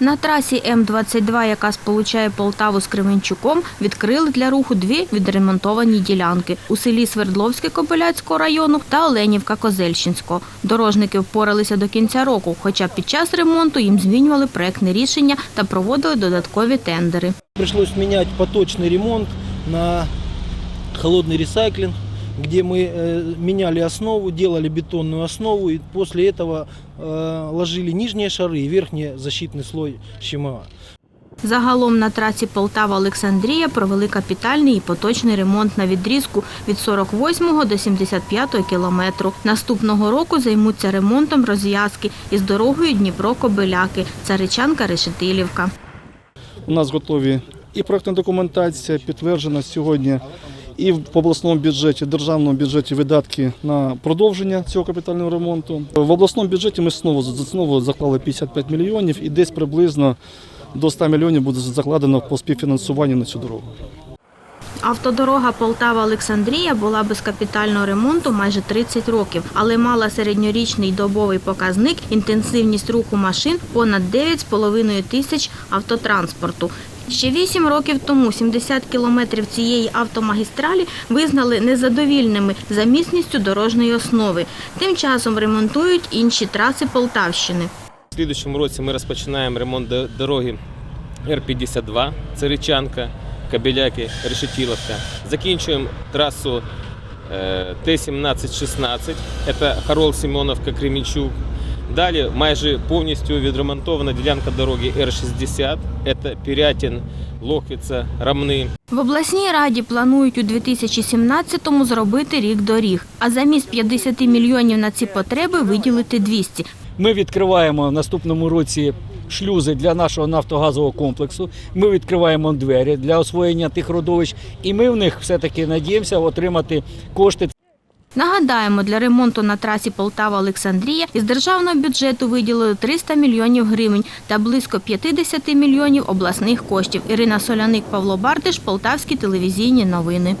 На трасі М-22, яка сполучає Полтаву з Кременчуком, відкрили для руху дві відремонтовані ділянки у селі Свердловське Кобиляцького району та Оленівка Козельщинського. Дорожники впоралися до кінця року, хоча під час ремонту їм змінювали проектне рішення та проводили додаткові тендери. Пришлось менять поточный ремонт на холодный ресайклинг, где мы э, меняли основу, делали бетонную основу и после этого э, ложили нижние шары и верхний защитный слой ЩМА. Загалом на трасі Полтава-Олександрія провели капітальний і поточний ремонт на відрізку від 48 до 75 кілометру. Наступного року займуться ремонтом розв'язки із дорогою Дніпро-Кобиляки, Царичанка-Решетилівка. У нас готові і проектна документація, підтверджена сьогодні і в обласному бюджеті, державному бюджеті видатки на продовження цього капітального ремонту. В обласному бюджеті ми знову, знову заклали 55 мільйонів і десь приблизно до 100 мільйонів буде закладено по співфінансуванню на цю дорогу. Автодорога Полтава-Олександрія була без капітального ремонту майже 30 років, але мала середньорічний добовий показник інтенсивність руху машин понад 9,5 тисяч автотранспорту. Ще 8 років тому 70 кілометрів цієї автомагістралі визнали незадовільними за міцністю дорожньої основи. Тим часом ремонтують інші траси Полтавщини. В слідчому році ми розпочинаємо ремонт дороги Р-52, Царичанка, Кабеляки, Решетиловка. Закінчуємо трасу е, Т-17-16, це Харол-Симоновка, Кременчук. Далі майже повністю відремонтована ділянка дороги Р-60, це Пірятин, Лохвиця, Рамни. В обласній раді планують у 2017-му зробити рік доріг, а замість 50 мільйонів на ці потреби виділити 200. Ми відкриваємо в наступному році шлюзи для нашого нафтогазового комплексу. Ми відкриваємо двері для освоєння тих родовищ, і ми в них все-таки надіємося отримати кошти. Нагадаємо, для ремонту на трасі Полтава-Олександрія із державного бюджету виділили 300 мільйонів гривень та близько 50 мільйонів обласних коштів. Ірина Соляник, Павло Бартиш, Полтавські телевізійні новини.